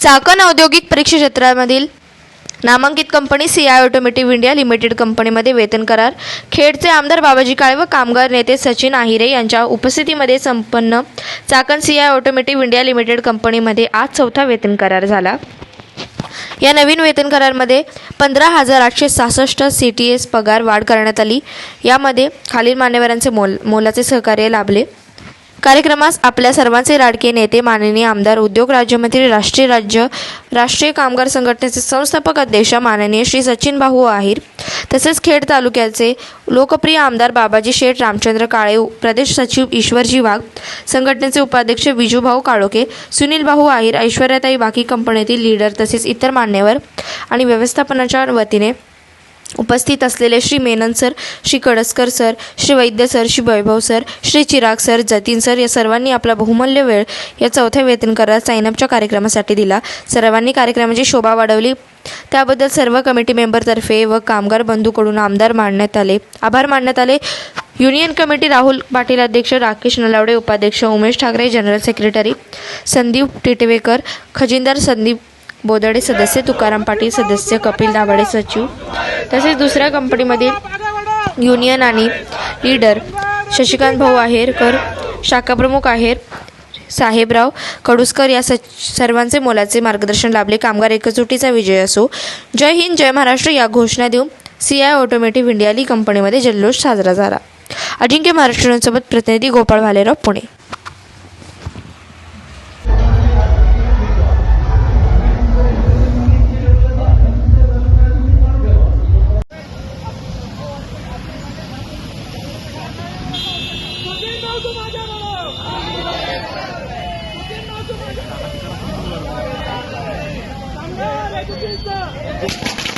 चाकण औद्योगिक परीक्षा क्षेत्रामधील नामांकित company C I automotive India limited कंपनीमध्ये वेतन करार. खेडचे आमदार बाबाजी काळे व कामगार नेते सचिन आहिरे यांच्या उपस्थितीमध्ये संपन्न Chakan C I automotive India limited कंपनीमध्ये आज चौथा वेतन करार झाला. या नवीन वेतन करारमध्ये पंधरा हजार आठशे सहासष्ट सी टी एस पगार वाढ करण्यात आली. यामध्ये खालील मान्यवरांचे मोल मोलाचे सहकार्य लाभले. कार्यक्रमास आपल्या सर्वांचे लाडके नेते माननीय आमदार उद्योग राज्यमंत्री राष्ट्रीय राज्य राष्ट्रीय कामगार संघटनेचे संस्थापक अध्यक्ष माननीय श्री सचिन भाऊ आहिर तसेच खेड तालुक्याचे लोकप्रिय आमदार बाबाजी शेठ रामचंद्र काळे प्रदेश सचिव ईश्वरजी वाघ संघटनेचे उपाध्यक्ष विजूभाऊ काळोखे सुनील भाऊ आहिर ऐश्वर्याताई बाकी कंपनीतील लीडर तसेच इतर मान्यवर आणि व्यवस्थापनाच्या वतीने उपस्थित असलेले Shri Menon sir Shri Kadaskar sir Shri Vaidya sir Shri Vaibhav sir Shri Chirag sir Jatin sir या सर्वांनी आपला बहुमूल्य वेळ या चौथ्या वेतन करार साईनअपच्या कार्यक्रमासाठी दिला. सर्वांनी कार्यक्रमाची शोभा वाढवली. त्याबद्दल सर्व कमिटी मेंबरतर्फे व कामगार बंधूकडून आमदार मानण्यात आले. आभार मानण्यात आले. युनियन कमिटी राहुल पाटील अध्यक्ष राकेश नलावडे उपाध्यक्ष उमेश ठाकरे जनरल सेक्रेटरी संदीप टिटवेकर खजिनदार संदीप बोदडे सदस्य तुकाराम पाटील सदस्य कपिल दाभाडे सचिव तसेच दुसऱ्या कंपनीमधील युनियन आणि लीडर शशिकांत भाऊ आहेरकर शाखाप्रमुख आहेर साहेबराव कडुसकर या सच सर्वांचे मोलाचे मार्गदर्शन लाभले. कामगार एकजुटीचा विजय असो. जय हिंद जय महाराष्ट्र या घोषणा देऊन सी आय ऑटोमेटिव्ह इंडिया ली कंपनीमध्ये जल्लोष साजरा झाला. अजिंक्य महाराष्ट्रांसोबत प्रतिनिधी गोपाळ भालेराव पुणे. सुधीर भाऊ